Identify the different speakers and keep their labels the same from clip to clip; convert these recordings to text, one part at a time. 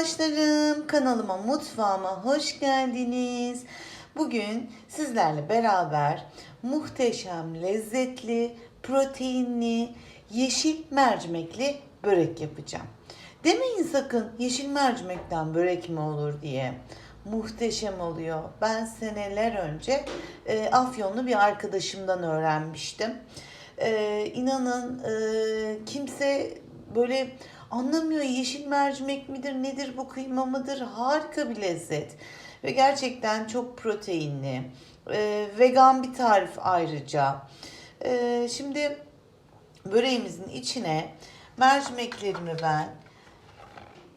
Speaker 1: arkadaşlarım, kanalıma, mutfağıma hoş geldiniz. Bugün sizlerle beraber muhteşem, lezzetli, proteinli, yeşil mercimekli börek yapacağım. Demeyin sakın yeşil mercimekten börek mi olur diye. Muhteşem oluyor. Ben seneler önce e, Afyonlu bir arkadaşımdan öğrenmiştim. E, inanın e, kimse böyle anlamıyor yeşil mercimek midir nedir bu kıyma mıdır? Harika bir lezzet. Ve gerçekten çok proteinli. E, vegan bir tarif ayrıca. E, şimdi böreğimizin içine mercimeklerimi ben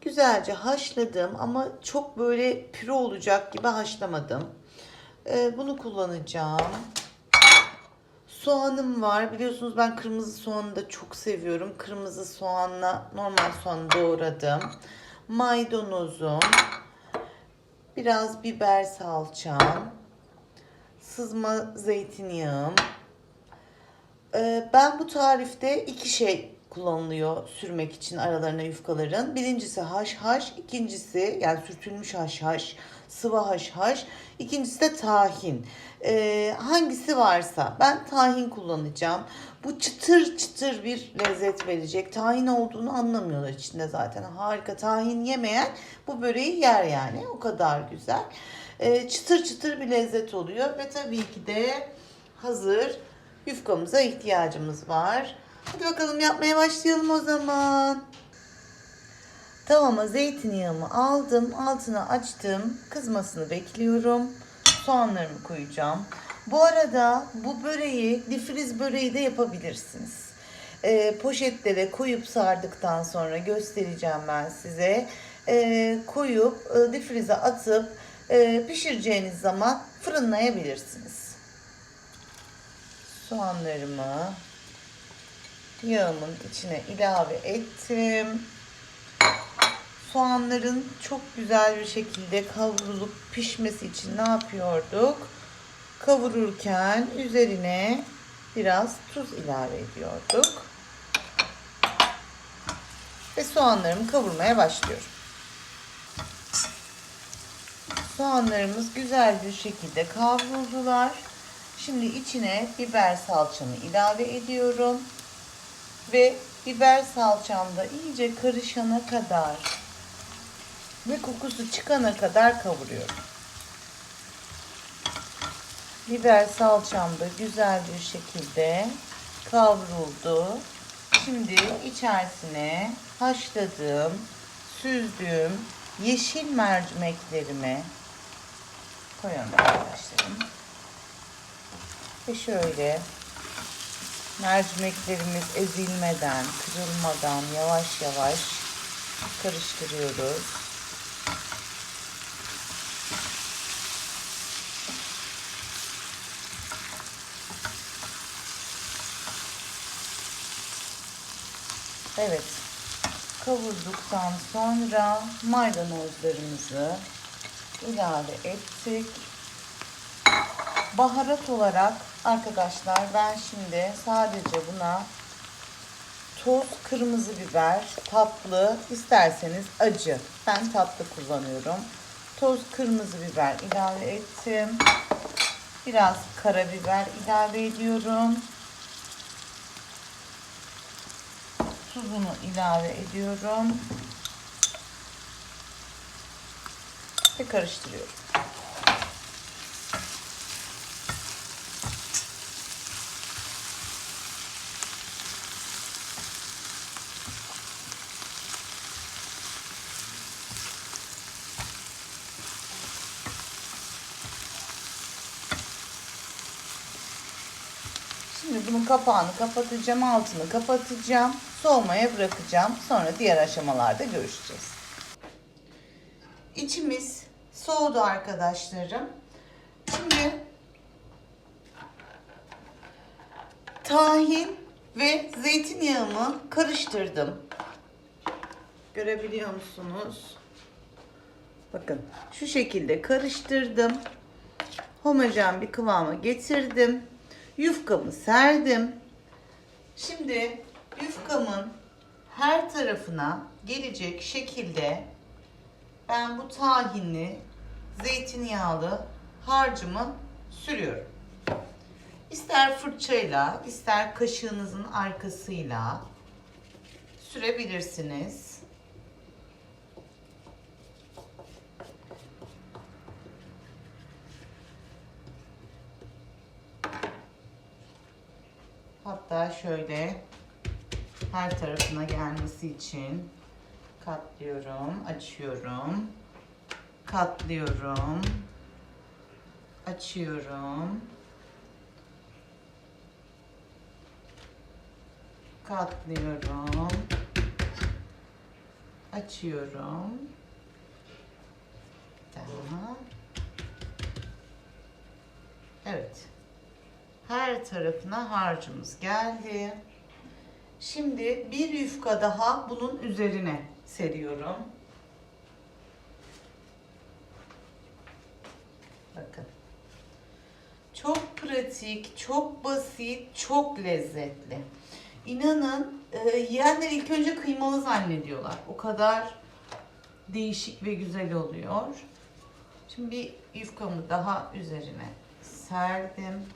Speaker 1: güzelce haşladım ama çok böyle püre olacak gibi haşlamadım. E, bunu kullanacağım Soğanım var. Biliyorsunuz ben kırmızı soğanı da çok seviyorum. Kırmızı soğanla normal soğanı doğradım. Maydanozum. Biraz biber salçam. Sızma zeytinyağım. Ee, ben bu tarifte iki şey kullanılıyor sürmek için aralarına yufkaların. Birincisi haşhaş, ikincisi yani sürtülmüş haşhaş, sıvı haşhaş, ikincisi de tahin. Ee, hangisi varsa ben tahin kullanacağım. Bu çıtır çıtır bir lezzet verecek. Tahin olduğunu anlamıyorlar içinde zaten. Harika tahin yemeyen bu böreği yer yani. O kadar güzel. Ee, çıtır çıtır bir lezzet oluyor ve tabii ki de hazır yufkamıza ihtiyacımız var. Hadi bakalım yapmaya başlayalım o zaman. Tavama zeytinyağımı aldım. Altına açtım. Kızmasını bekliyorum. Soğanlarımı koyacağım. Bu arada bu böreği difriz böreği de yapabilirsiniz. Ee, poşetlere koyup sardıktan sonra göstereceğim ben size. Ee, koyup e, difrize atıp e, pişireceğiniz zaman fırınlayabilirsiniz. Soğanlarımı yağımın içine ilave ettim. Soğanların çok güzel bir şekilde kavrulup pişmesi için ne yapıyorduk? Kavururken üzerine biraz tuz ilave ediyorduk. Ve soğanlarımı kavurmaya başlıyorum. Soğanlarımız güzel bir şekilde kavruldular. Şimdi içine biber salçamı ilave ediyorum. Ve biber salçam da iyice karışana kadar ve kokusu çıkana kadar kavuruyorum. Biber salçam da güzel bir şekilde kavruldu. Şimdi içerisine haşladığım, süzdüğüm yeşil mercimeklerimi koyuyorum arkadaşlarım. Ve şöyle mercimeklerimiz ezilmeden, kırılmadan yavaş yavaş karıştırıyoruz. Evet. Kavurduktan sonra maydanozlarımızı ilave ettik. Baharat olarak arkadaşlar ben şimdi sadece buna toz kırmızı biber, tatlı, isterseniz acı. Ben tatlı kullanıyorum. Toz kırmızı biber ilave ettim. Biraz karabiber ilave ediyorum. Tuzunu ilave ediyorum. Ve karıştırıyorum. Şimdi bunun kapağını kapatacağım, altını kapatacağım, soğumaya bırakacağım. Sonra diğer aşamalarda görüşeceğiz. İçimiz soğudu arkadaşlarım. Şimdi tahin ve zeytinyağımı karıştırdım. Görebiliyor musunuz? Bakın şu şekilde karıştırdım. Homojen bir kıvama getirdim. Yufkamı serdim. Şimdi yufkamın her tarafına gelecek şekilde ben bu tahinli, zeytinyağlı harcımı sürüyorum. İster fırçayla, ister kaşığınızın arkasıyla sürebilirsiniz. Hatta şöyle her tarafına gelmesi için katlıyorum, açıyorum, katlıyorum, açıyorum, katlıyorum, açıyorum. Daha. Evet. Her tarafına harcımız geldi. Şimdi bir yufka daha bunun üzerine seriyorum. Bakın. Çok pratik, çok basit, çok lezzetli. İnanın e, yiyenler ilk önce kıymalı zannediyorlar. O kadar değişik ve güzel oluyor. Şimdi bir yufkamı daha üzerine serdim.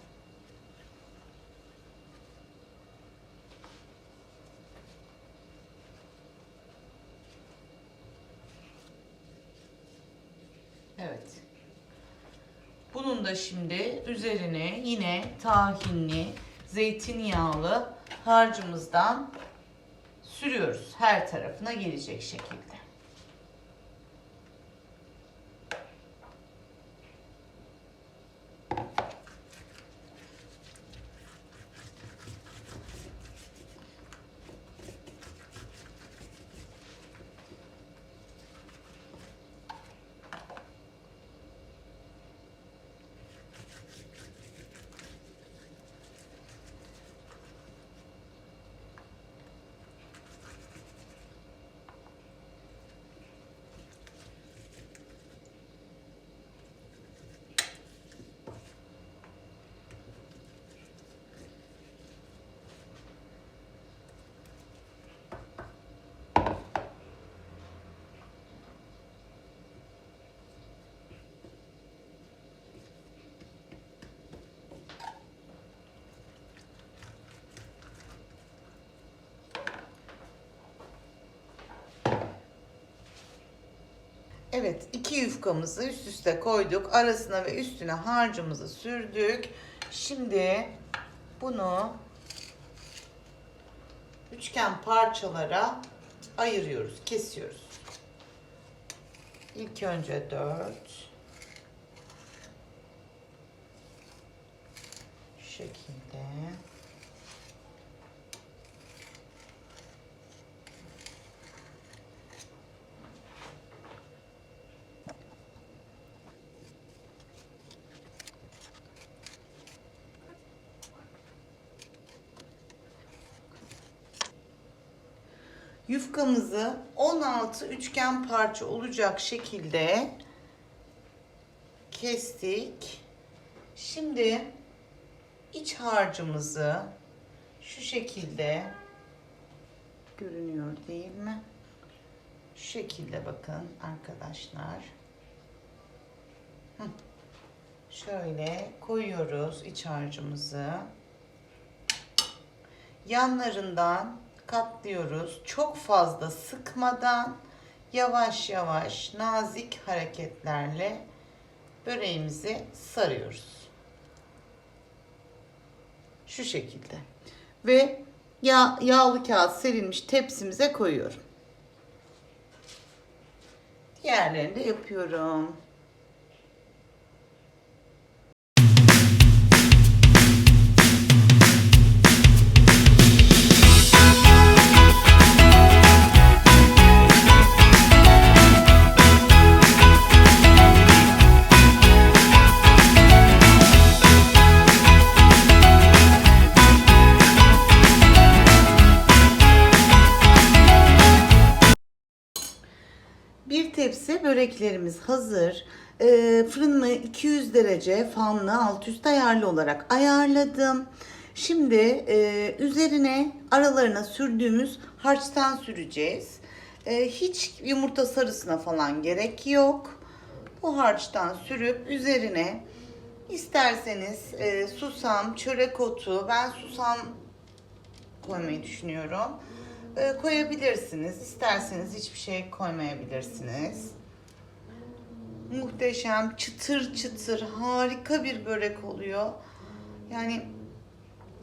Speaker 1: Evet. Bunun da şimdi üzerine yine tahinli, zeytinyağlı harcımızdan sürüyoruz. Her tarafına gelecek şekilde. Evet, iki yufkamızı üst üste koyduk. Arasına ve üstüne harcımızı sürdük. Şimdi bunu üçgen parçalara ayırıyoruz, kesiyoruz. İlk önce dört. Şu şekilde. Yufkamızı 16 üçgen parça olacak şekilde kestik. Şimdi iç harcımızı şu şekilde görünüyor değil mi? Şu şekilde bakın arkadaşlar. Şöyle koyuyoruz iç harcımızı. Yanlarından katlıyoruz. Çok fazla sıkmadan yavaş yavaş nazik hareketlerle böreğimizi sarıyoruz. Şu şekilde. Ve yağ, yağlı kağıt serilmiş tepsimize koyuyorum. Diğerlerini de yapıyorum. Böreklerimiz hazır. Ee, fırınımı 200 derece fanlı alt üst ayarlı olarak ayarladım. Şimdi e, üzerine aralarına sürdüğümüz harçtan süreceğiz. Ee, hiç yumurta sarısına falan gerek yok. Bu harçtan sürüp üzerine isterseniz e, susam, çörek otu, ben susam koymayı düşünüyorum. Ee, koyabilirsiniz. İsterseniz hiçbir şey koymayabilirsiniz. Muhteşem, çıtır çıtır, harika bir börek oluyor. Yani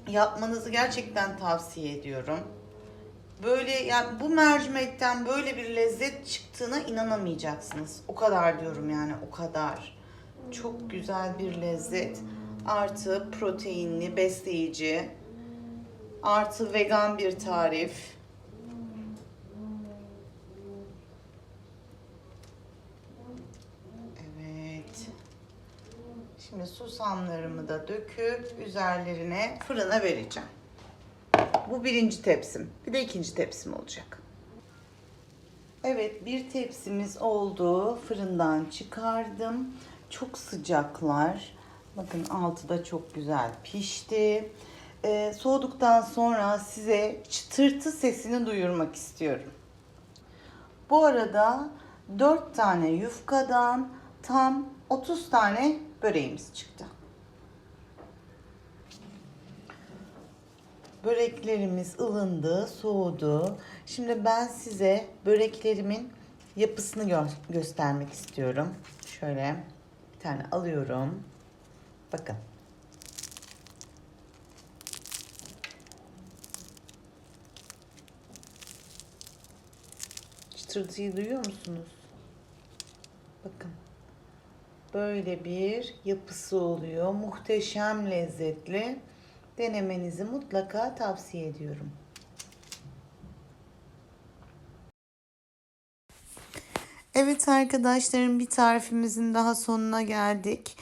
Speaker 1: yapmanızı gerçekten tavsiye ediyorum. Böyle yani bu mercimekten böyle bir lezzet çıktığına inanamayacaksınız. O kadar diyorum yani o kadar. Çok güzel bir lezzet. Artı proteinli, besleyici. Artı vegan bir tarif. Evet. Şimdi susamlarımı da döküp üzerlerine fırına vereceğim. Bu birinci tepsim. Bir de ikinci tepsim olacak. Evet bir tepsimiz oldu. Fırından çıkardım. Çok sıcaklar. Bakın altı da çok güzel pişti. Ee, soğuduktan sonra size çıtırtı sesini duyurmak istiyorum. Bu arada 4 tane yufkadan tam 30 tane böreğimiz çıktı. Böreklerimiz ılındı, soğudu. Şimdi ben size böreklerimin yapısını gö- göstermek istiyorum. Şöyle bir tane alıyorum. Bakın. Çıtırtıyı duyuyor musunuz? Bakın. Böyle bir yapısı oluyor. Muhteşem lezzetli. Denemenizi mutlaka tavsiye ediyorum. Evet arkadaşlarım bir tarifimizin daha sonuna geldik.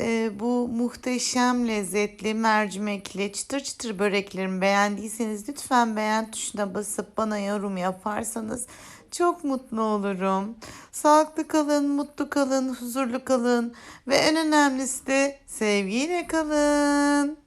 Speaker 1: Ee, bu muhteşem lezzetli mercimekli çıtır çıtır böreklerimi beğendiyseniz lütfen beğen tuşuna basıp bana yorum yaparsanız çok mutlu olurum. Sağlıklı kalın, mutlu kalın, huzurlu kalın ve en önemlisi de sevgiyle kalın.